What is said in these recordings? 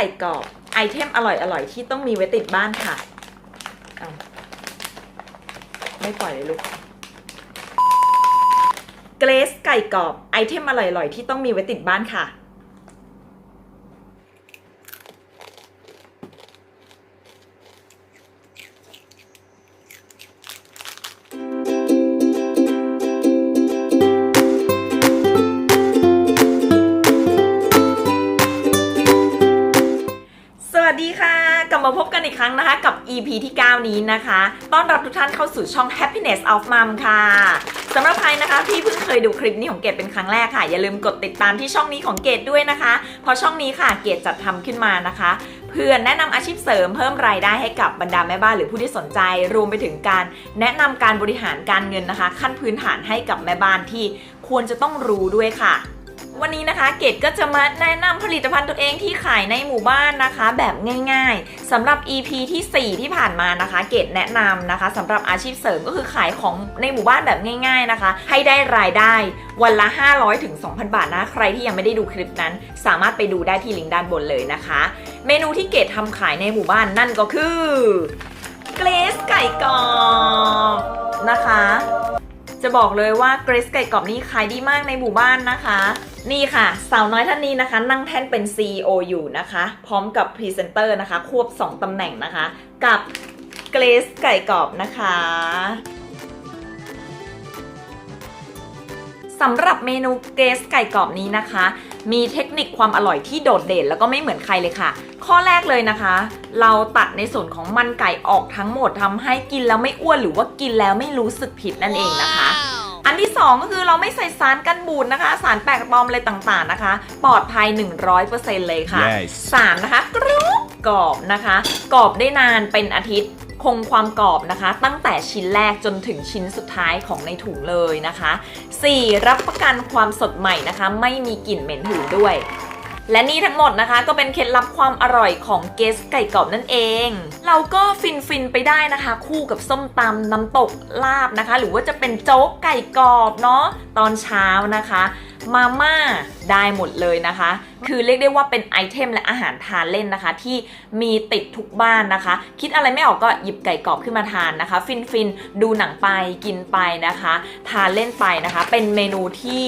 ก่กรอบ ไอเทมอร่อยอร่อยที่ต้องมีไว้ติดบ้านค่ะเอาไม่ปล่อยเลยลูกเกรสไก่กรอบไอเทมอร่อยอร่อยที่ต้องมีไว้ติดบ้านค่ะ กันอีกครั้งนะคะกับ EP ที่ 9 นี้นะคะ ต้อนรับทุกท่านเข้าสู่ช่อง Happiness of Mom ค่ะสำหรับใครนะคะที่เพิ่งเคยดูคลิปนี้ของเกดเป็นครั้งแรกค่ะ อย่าลืมกดติดตามที่ช่องนี้ของเกดด้วยนะคะ เพราะช่องนี้ค่ะเกดจัดทำขึ้นมานะคะ เพื่อแนะนำอาชีพเสริมเพิ่มรายได้ให้กับบรรดาแม่บ้านหรือผู้ที่สนใจ รวมไปถึงการแนะนำการบริหารการเงินนะคะ ขั้นพื้นฐานให้กับแม่บ้านที่ควรจะต้องรู้ด้วยค่ะ วันนี้นะคะเกดก็จะมาแนะนำผลิตภัณฑ์ตัวเองที่ขายในหมู่บ้านนะคะ แบบง่ายๆสำหรับ EP ที่ 4 ที่ผ่านมานะคะ เกดแนะนำนะคะสำหรับอาชีพเสริมก็คือขายของในหมู่บ้านแบบง่าย ๆนะคะ ให้ได้รายได้วันละ 500ถึง2,000 บาทนะใครที่ยังไม่ได้ดูคลิปนั้น สามารถไปดูได้ที่ลิงก์ด้านบนเลยนะคะ เมนูที่เกดทำขายในหมู่บ้านนั่นก็คือเกรสไก่กรอบนะคะ จะบอกเลยว่าเกรสไก่กรอบนี้ขายดีมากในหมู่บ้านนะคะ นี่ค่ะ สาวน้อยท่านนี้นะคะ นั่งแท่นเป็น CEO อยู่นะคะ พร้อมกับพรีเซนเตอร์นะคะ ควบ 2ตำแหน่งนะคะ กับเกรสไก่กรอบนะคะสำหรับเมนูเกรสไก่กรอบนี้นะคะ มีเทคนิคความอร่อยที่โดดเด่นแล้วก็ไม่เหมือนใครเลยค่ะ ข้อแรกเลยนะคะ เราตัดในส่วนของมันไก่ออกทั้งหมดทำให้กินแล้วไม่อ้วนหรือว่ากินแล้วไม่รู้สึกผิดนั่นเองนะคะ อันที่ 2 ก็คือเราไม่ใส่สารกันบูดนะคะ สารแปลกปลอมอะไรต่างๆนะคะ ปลอดภัย 100%เลยค่ะ Yes 3 นะคะกรุบกรอบนะคะ กรอบได้นานเป็นอาทิตย์ คงความกรอบนะคะ ตั้งแต่ชิ้นแรกจนถึงชิ้นสุดท้ายของในถุงเลยนะคะ 4. รับประกันความสดใหม่นะคะ ไม่มีกลิ่นเหม็นหืนด้วย และนี่ทั้งหมดนะคะก็เป็นเคล็ดลับความอร่อยของเกสไก่กรอบนั่นเอง เราก็ฟินฟินๆไปได้นะคะ คู่กับส้มตำน้ำตกลาบนะคะ หรือว่าจะเป็นโจ๊กไก่กรอบเนาะตอนเช้านะคะ มาม่าได้หมดเลยนะคะ คือเรียกได้ว่าเป็นไอเทมและอาหารทานเล่นนะคะ ที่มีติดทุกบ้านนะคะ คิดอะไรไม่ออกก็หยิบไก่กรอบขึ้นมาทานนะคะ ฟินฟินๆดูหนังไปกินไปนะคะ ทานเล่นไปนะคะ เป็นเมนูที่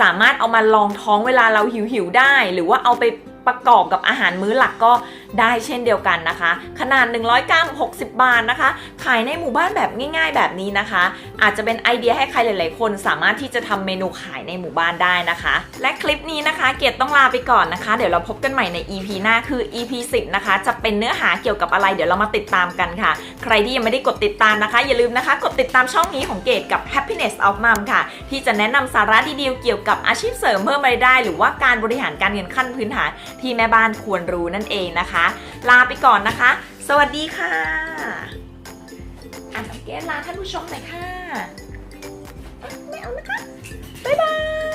สามารถเอามาลองท้องเวลาเราหิวหิวได้ หรือว่าเอาไปประกอบกับอาหารมื้อหลักก็ ได้เช่นเดียวกันนะคะ ขนาด 100 กรัม 60 บาทนะคะ ขายในหมู่บ้านแบบง่าย ๆ แบบนี้นะคะ อาจจะเป็นไอเดียให้ใครหลาย ๆ คนสามารถที่จะทำเมนูขายในหมู่บ้านได้นะคะ และคลิปนี้นะคะ เกดต้องลาไปก่อนนะคะ เดี๋ยวเราพบกันใหม่ใน EP หน้าคือ EP 10นะคะ จะเป็นเนื้อหาเกี่ยวกับอะไรเดี๋ยวเรามาติดตามกันค่ะ ใครที่ยังไม่ได้กดติดตามนะคะ อย่าลืมนะคะ กดติดตามช่องนี้ของเกดกับ Happiness of Mom ค่ะ ที่จะแนะนำสาระดีๆเกี่ยวกับอาชีพเสริมเพิ่มรายได้ หรือว่าการบริหารการเงินขั้นพื้นฐานที่แม่บ้านควรรู้นั่นเองนะคะคะ ลาไปก่อนนะคะ สวัสดีค่ะอะเกสลาท่านผู้ชมหน่อยค่ะไม่เอานะคะบ๊ายบาย